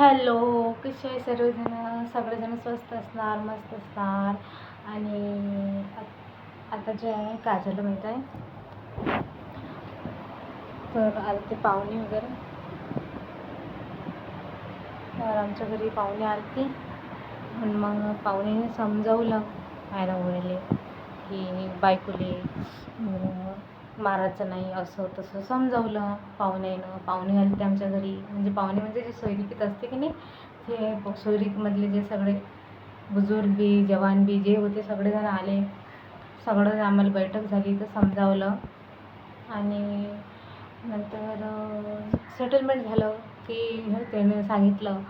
Hello कसे आहे सर्वजण? सगळेजण स्वस्त असणार मस्त असणार. आणि आता जे आहे काजल मिळत माहीत आहे. तर आता ते पाहुणे वगैरे. तर आमच्या घरी पाहुणे आलते. मग पाहुणे समजावलं. माझ्या वगैरे की बायकोले मारायचं नाही असं तसं समजावलं पाहुण्यानं. पाहुणे आले ते आमच्या घरी. म्हणजे पाहुणे म्हणजे जे सोयरिकीत असते की नाही ते सोयरीकमधले जे सगळे बुजुर्ग बी जवान बी जे होते सगळेजण आले. सगळं आम्हाला बैठक झाली तर समजावलं. आणि नंतर सेटलमेंट झालं की त्याने सांगितलं.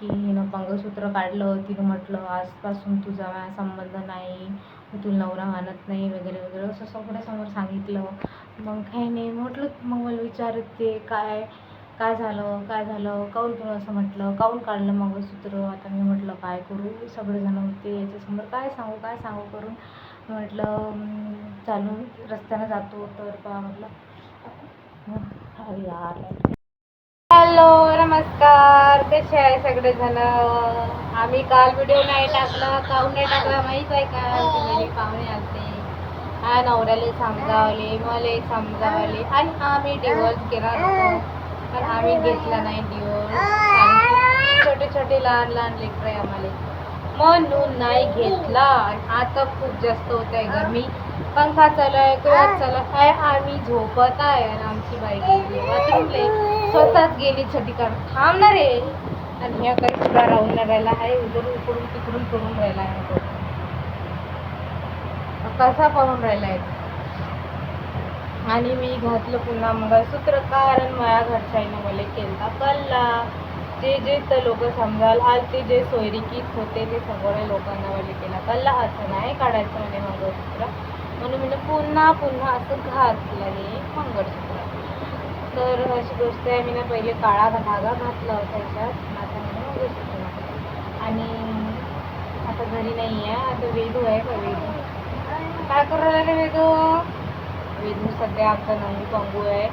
की हिनं मंगळसूत्र काढलं तिनं म्हटलं आजपासून तुझा संबंध नाही तू तुला नवरा मानत नाही वगैरे वगैरे असं सगळ्यासमोर सांगितलं. मग काही नाही म्हटलं मग मला विचारत ते काय काय झालं काय झालं? काऊन तू असं म्हटलं? काऊन काढलं मंगळसूत्र? आता मी म्हटलं काय करू? सगळेजण होते याच्यासमोर काय सांगू काय सांगू करून? म्हटलं चालून रस्त्यानं जातो तर का म्हटलं. अरे यार हॅलो नमस्कार. कसे आहे सगळेजण? आम्ही काल व्हिडिओ नाही टाकला. काऊन नाही टाकला माहीत आहे का? घरी पाहुणे आलते. हा नवऱ्याला समजावले मला समजावले. आणि आम्ही डिवोर्स केला होतो पण आम्ही घेतला नाही डिवोर्स छोटे छोटे लहान लहान लेकरं आहे आम्हाला. म्हणून नाही घेतला. आणि आता खूप जास्त होत आहे गरमी. पंखा चालू आहे कुलर चालू. आहे आम्ही झोपत आहे. आणि आमची बाई गेली बाथरूमला स्वतःच गेली छटी थांबणार आहे. आणि ह्या काही सुद्धा राहून राहिला आहे. उधरून उकडून तिकडून करून राहिला आहे तो. कसा पाहून राहिला आहे? आणि मी घातलं पुन्हा मंगळसूत्र कारण माझ्या घरच्याईनं मला केलता कल्ला. जे जे तर लोक समजाल हा ते जे सोयरिकीत होते ते सगळे लोकांना मला केला कल्ला. असं नाही काढायचं म्हणे मंगळसूत्र. म्हणून मी पुन्हा पुन्हा असं घातलं हे मंगळसूत्र. तर अशी गोष्ट आहे मी ना पहिले काळा धागा घातला होता याच्यात. आता मी आणि आता घरी नाही आहे आता वेदू आहे का वेदू? काय करू लागले वेदू? वेदू सध्या आमचा नंगू पंगू आहे.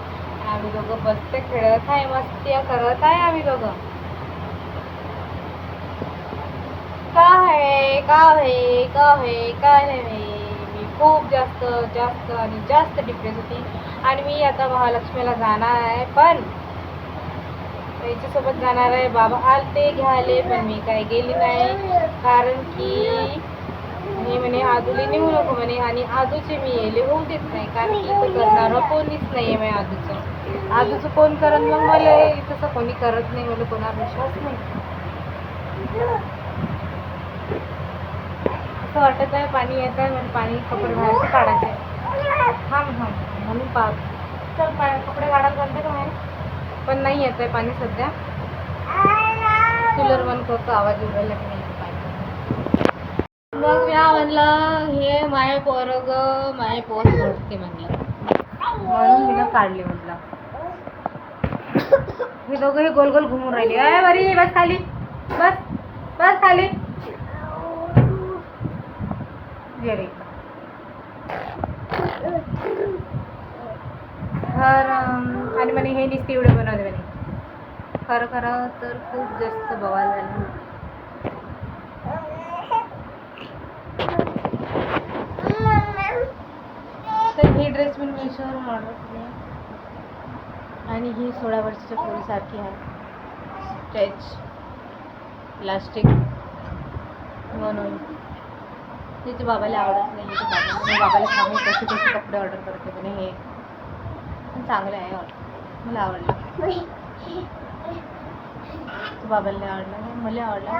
आम्ही दोघं बसते खेळत आहे मस्ती करत आहे आम्ही दोघं. का आहे का आहे का आहे काय नाही खूप जास्त जास्त आणि जास्त डिप्रेस होती. आणि मी आता महालक्ष्मीला जाणार आहे पण त्याच्यासोबत जाणार आहे. बाबा आलते घ्यायले पण मी काही गेली नाही. कारण की मी म्हणे आजूला निघू नको म्हणे. आणि आजूचे मी येले होऊ देत नाही. कारण की इथं करणारं कोणीच नाही आहे माझ्या आजूचं. आजूचं कोण करत मग मला? तसं कोणी करत नाही. मला कोणावर विश्वास नाही. असं वाटत आहे पाणी येत आहे म्हणजे पाणी कपडे बाहेरचे काढायचे. थांब थांब म्हणून पाच चल पा कपडे काढायला चालते का बाहेर? पण नाही येत आहे पाणी सध्या. कूलर बंद करतो आवाज येऊ की नाही मग मी म्हणलं हे माय पोरग माय पोर सोडते म्हणलं. म्हणून मी काढले म्हटलं. हे दोघं हे गोल गोल घुमून राहिले. अरे बरी बस खाली बस खाली ये रे. तर आणि म्हणे हे नुसते एवढं बनवते म्हणे. खरं खरं तर खूप जास्त बवाल झाला. तर ही ड्रेस मी मिशोवरून ऑर्डर केले. आणि ही सोळा वर्षाच्या पोरीसारखी आहे. स्ट्रेच प्लास्टिक म्हणून. तिच्या बाबाला आवडत नाही. बाबाला सांगू कसे कसे कपडे ऑर्डर करते म्हणे हे. चांगले आहे मला आवडलं. तू बाबाला आवडला आवडलं मला आवडलं.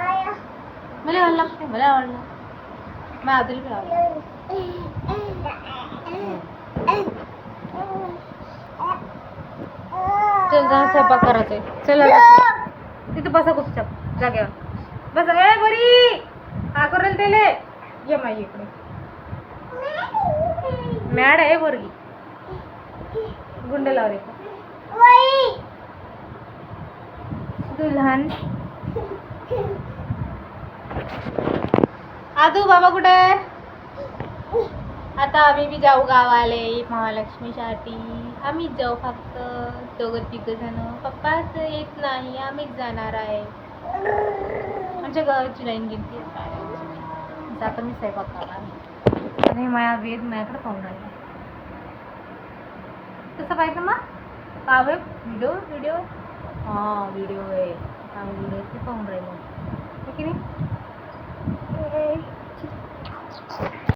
मला आवडला. मला आवडला. मग आदल पण आवडला. चल जा स्वयंपाक करायचंय. चल आता. तिथे बसा गुपचाप जागेवर बस. ए बरी. हा करेल त्याला ये माई इकडे. मॅड आहे पोरगी. गुंड दुल्हन. आदू बाबा कुठे? आता आम्ही बी जाऊ गावाले महालक्ष्मीसाठी आम्हीच जाऊ फक्त. दोघं तिघ जण. पप्पाच येत नाही आम्हीच जाणार आहे. आमच्या गावाची लाईन गेली जाता मी स्वयंपाक करणार आणि माया वेद माझ्याकडे पाहून राहिला. સફાઈ તમાર હવે વિડીયો વિડીયો હા વિડીયો એ હવે વિડીયો કોણ રહ્યો ઓકે નહીં